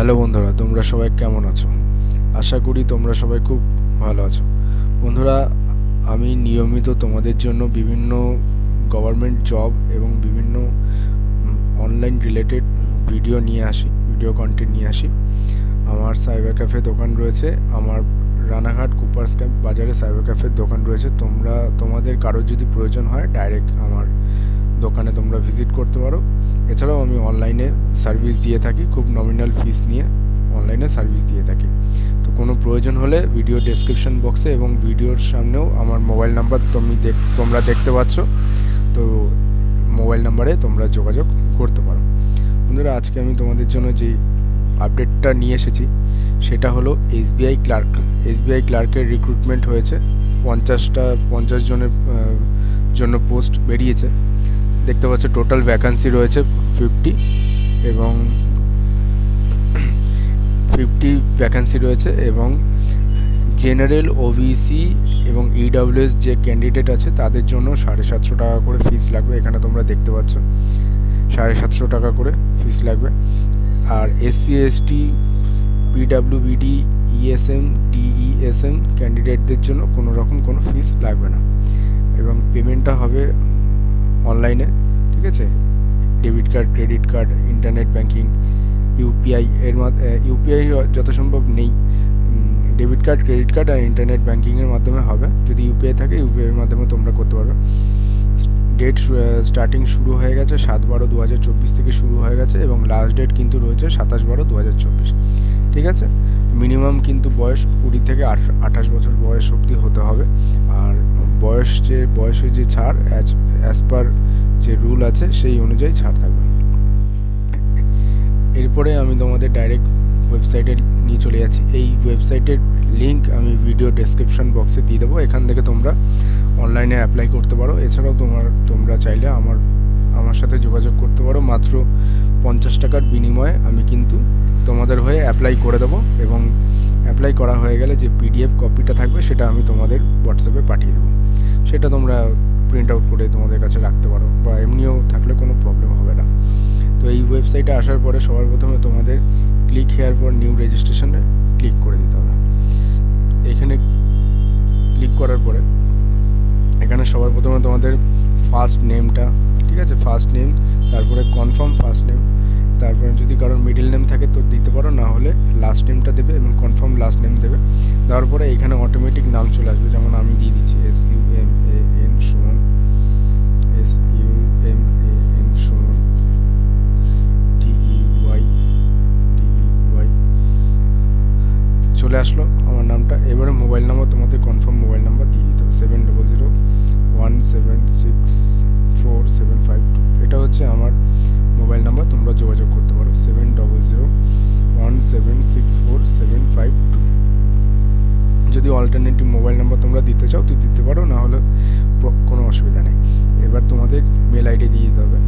Hello বন্ধুরা, তোমরা সবাই কেমন আছো? আশা করি তোমরা সবাই খুব ভালো আছো। বন্ধুরা, আমি নিয়মিত তোমাদের জন্য বিভিন্ন গভর্নমেন্ট জব এবং বিভিন্ন অনলাইন রিলেটেড ভিডিও নিয়ে আসি ভিডিও কন্টেন্ট নিয়ে আসি। আমার সাইবার ক্যাফে দোকান রয়েছে, আমার রানাঘাট কুপার্স ক্যাম্প বাজারে সাইবার ক্যাফের দোকান রয়েছে। তোমরা, তোমাদের কারোর যদি প্রয়োজন হয় ডাইরেক্ট আমার দোকানে তোমরা ভিজিট করতে পারো। এছাড়াও আমি অনলাইনে সার্ভিস দিয়ে থাকি, খুব নমিনাল ফিস নিয়ে অনলাইনে সার্ভিস দিয়ে থাকি। তো কোনো প্রয়োজন হলে ভিডিও ডেসক্রিপশন বক্সে এবং ভিডিওর সামনেও আমার মোবাইল নাম্বার তুমি দেখ, তোমরা দেখতে পাচ্ছ। তো মোবাইল নাম্বারে তোমরা যোগাযোগ করতে পারো। বন্ধুরা, আজকে আমি তোমাদের জন্য যেই আপডেটটা নিয়ে এসেছি, সেটা হলো এসবিআই ক্লার্ক এসবিআই ক্লার্কের রিক্রুটমেন্ট হয়েছে। পঞ্চাশটা, পঞ্চাশ জনের জন্য পোস্ট বেরিয়েছে। দেখতে পাচ্ছ টোটাল ভ্যাকান্সি রয়েছে ফিফটি এবং ফিফটি ভ্যাকান্সি রয়েছে এবং জেনারেল ওবিসি এবং ইডাব্লিউএস যে ক্যান্ডিডেট আছে তাদের জন্য সাড়ে সাতশো টাকা করে ফিস লাগবে। এখানে তোমরা দেখতে পাচ্ছ সাড়ে সাতশো টাকা করে ফিস লাগবে। আর SC ST PWBD ESM DESM ক্যান্ডিডেটদের জন্য কোনো রকম কোনো ফিস লাগবে না। এবং পেমেন্টটা হবে অনলাইনে ঠিক আছে? Debit card credit card internet banking UPI এর মাধ্যমে ইউপিআই যত সম্ভব নেই। ডেবিট কার্ড ক্রেডিট কার্ড আর ইন্টারনেট ব্যাঙ্কিংয়ের মাধ্যমে হবে। যদি ইউপিআই থাকে ইউপিআইয়ের মাধ্যমে তোমরা করতে পারবে। ডেট স্টার্টিং শুরু হয়ে গেছে সাত বারো দু হাজার চব্বিশ থেকে শুরু হয়ে গেছে এবং লাস্ট ডেট কিন্তু রয়েছে সাতাশ বারো দু হাজার চব্বিশ। ঠিক আছে? মিনিমাম কিন্তু বয়স কুড়ি থেকে আঠাশ বছর বয়স অবধি হতে হবে। বয়স যে বয়সে যে ছাড় অ্যাজ পার যে রুল আছে, সেই অনুযায়ী ছাড় থাকবে। এরপরে আমি তোমাদের ডাইরেক্ট ওয়েবসাইটে নিয়ে চলে যাচ্ছি। এই ওয়েবসাইটের লিঙ্ক আমি ভিডিও ডেসক্রিপশন বক্সে দিয়ে দেবো। এখান থেকে তোমরা অনলাইনে অ্যাপ্লাই করতে পারো। এছাড়াও তোমার, তোমরা চাইলে আমার আমার সাথে যোগাযোগ করতে পারো। মাত্র পঞ্চাশ টাকার বিনিময়ে আমি কিন্তু তোমাদের হয়ে অ্যাপ্লাই করে দেবো এবং অ্যাপ্লাই করা হয়ে গেলে যে পিডিএফ কপিটা থাকবে, সেটা আমি তোমাদের হোয়াটসঅ্যাপে পাঠিয়ে দেবো। সেটা তোমরা প্রিন্ট আউট করে তোমাদের কাছে রাখতে পারো বা এমনিও থাকলে কোনো প্রবলেম হবে না। তো এই ওয়েবসাইটে আসার পরে সবার প্রথমে তোমাদের ক্লিক হেয়ার পর নিউ রেজিস্ট্রেশনে ক্লিক করে দিতে হবে। এখানে ক্লিক করার পরে এখানে সবার প্রথমে তোমাদের ফার্স্ট নেমটা ঠিক আছে? ফার্স্ট নেম তারপরে কনফার্ম ফার্স্ট নেম তারপরে যদি কারোর মিডিল নেম থাকে তো দিতে পারো, না হলে লাস্ট নেমটা দেবে এবং কনফার্ম লাস্ট নেম দেবে। দেওয়ার পরে এখানে অটোমেটিক নাম চলে আসবে, যেমন আমি দিয়ে দিচ্ছি এস ইউ এম ফাইভ যদি অল্টারনেটিভ মোবাইল নাম্বার তোমরা দিতে চাও, তো দিতে পারো না হলে কোনো অসুবিধা নেই। এবার তোমাদের মেল আইডি দিয়ে দিতে হবে।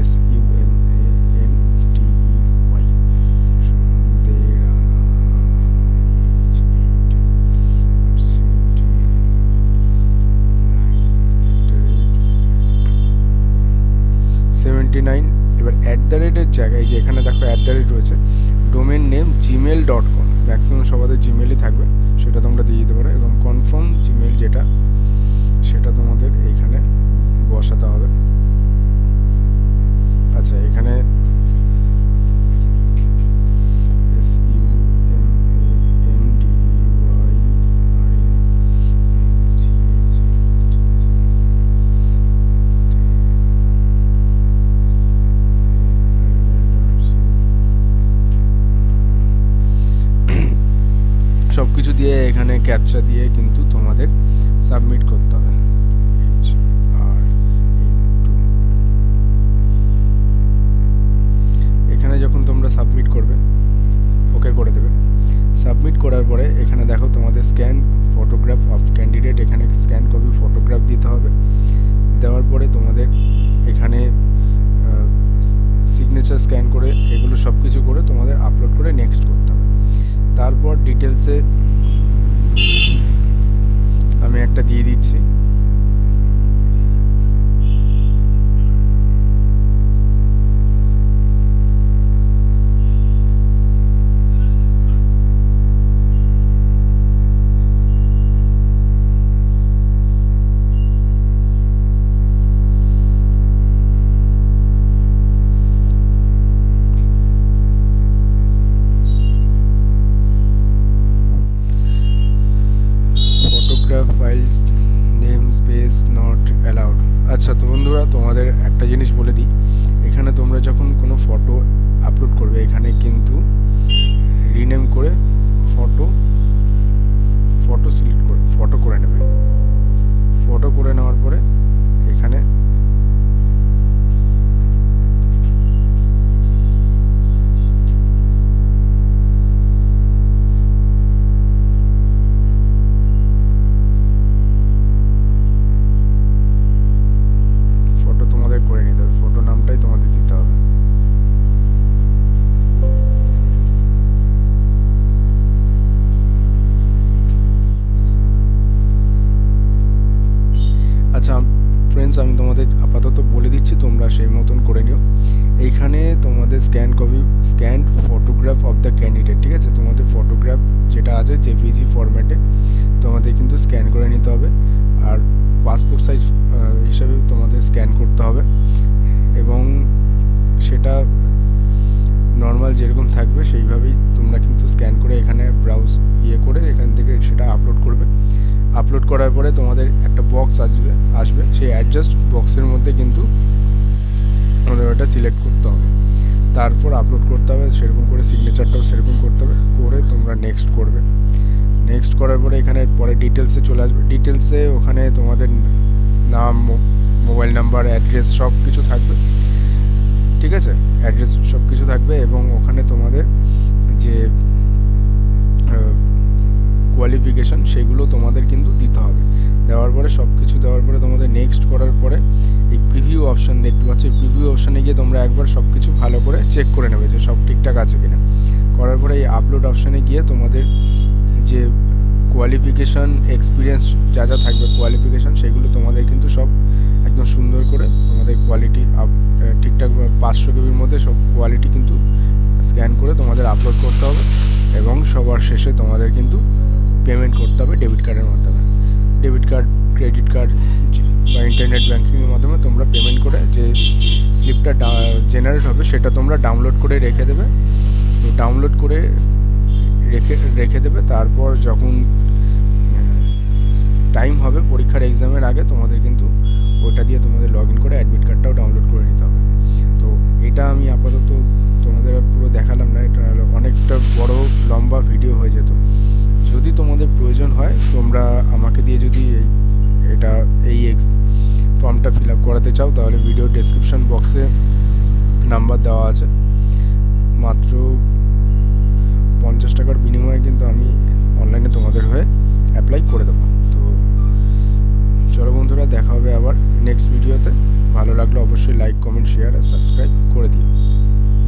S U M N T Y seventy nine এবার অ্যাট দ্য রেটের জায়গায় যে এখানে দেখো অ্যাট দ্য রেট রয়েছে domain name Gmail dot com maximum সবাদের জিমেলই থাকবে, সেটা তোমরা দিয়ে দিতে পারো এবং কনফার্ম জিমেল যেটা, সেটা তোমাদের এইখানে বসাতে হবে। আচ্ছা এখানে এখানে ক্যাপচা দিয়ে কিন্তু তোমাদের সাবমিট করতে হবে। এখানে যখন তোমরা সাবমিট করবে ওকে করে দেবে। সাবমিট করার পরে এখানে দেখো তোমাদের স্ক্যান ফটোগ্রাফ অফ ক্যান্ডিডেট এখানে স্ক্যান কপি ফটোগ্রাফ দিতে হবে। দেওয়ার পরে তোমাদের এখানে সিগনেচার স্ক্যান করে এগুলো সব কিছু করে তোমাদের আপলোড করে নেক্সট করতে হবে। তারপর ডিটেলসে লিঙ্কটা দিয়ে দিচ্ছি। এখানে তোমাদের scan copy scan photograph of the candidate ঠিক আছে? তোমাদের ফটোগ্রাফ যেটা আছে জেপিজি ফরম্যাটে তোমাদের কিন্তু স্ক্যান করে নিতে হবে। আর পাসপোর্ট সাইজ হিসাবে তোমাদের স্ক্যান করতে হবে। এবং সেটা নর্মাল যেরকম থাকবে, সেইভাবেই তোমরা কিন্তু স্ক্যান করে এখানে ব্রাউজ ইয়ে করে এখান থেকে সেটা আপলোড করবে। আপলোড করার পরে তোমাদের একটা বক্স আসবে আসবে। সেই অ্যাডজাস্ট আমাদের সিলেক্ট করতে হবে। তারপর আপলোড করতে হবে, সেরকম করে সিগনেচারটাও সেরকম করতে হবে, করে তোমরা নেক্সট করবে। নেক্সট করার পরে এখানে পরে ডিটেলসে চলে আসবে। ডিটেলসে ওখানে তোমাদের নাম মোবাইল নাম্বার অ্যাড্রেস সব কিছু থাকবে। ঠিক আছে? অ্যাড্রেস সব কিছু থাকবে এবং ওখানে তোমাদের যে কোয়ালিফিকেশান সেগুলো তোমাদের কিন্তু দিতে হবে। দেওয়ার পরে সব কিছু দেওয়ার পরে তোমাদের নেক্সট করার অপশান দেখতে পাচ্ছ প্রিভিউ অপশানে গিয়ে তোমরা একবার সব কিছু ভালো করে চেক করে নেবে যে সব ঠিকঠাক আছে কিনা। করার পরে এই আপলোড অপশানে গিয়ে তোমাদের যে কোয়ালিফিকেশান এক্সপিরিয়েন্স যা যা থাকবে কোয়ালিফিকেশান সেগুলো তোমাদের কিন্তু সব একদম সুন্দর করে তোমাদের কোয়ালিটি আপ ঠিকঠাক পাঁচশো কেবির মধ্যে সব কোয়ালিটি কিন্তু স্ক্যান করে তোমাদের আপলোড করতে হবে এবং সবার শেষে তোমাদের কিন্তু পেমেন্ট করতে হবে ডেবিট কার্ডের মাধ্যমে। ডেবিট কার্ড ক্রেডিট কার্ড বা ইন্টারনেট ব্যাঙ্কিংয়ের মাধ্যমে তোমরা পেমেন্ট করে যে স্লিপটা জেনারেট হবে সেটা তোমরা ডাউনলোড করে রেখে দেবে। তো ডাউনলোড করে রেখে রেখে দেবে। তারপর যখন টাইম হবে পরীক্ষার এক্সামের আগে তোমাদের কিন্তু ওটা দিয়ে তোমাদের লগ ইন করে অ্যাডমিট কার্ডটাও ডাউনলোড করে নিতে হবে। বক্সে নাম্বার দেওয়া আছে। মাত্র পঞ্চাশ টাকার বিনিময়ে কিন্তু আমি অনলাইনে তোমাদের হয়ে অ্যাপ্লাই করে দেবো। তো চলো বন্ধুরা, দেখা হবে আবার নেক্সট ভিডিওতে ভালো লাগলে অবশ্যই লাইক কমেন্ট শেয়ার আর সাবস্ক্রাইব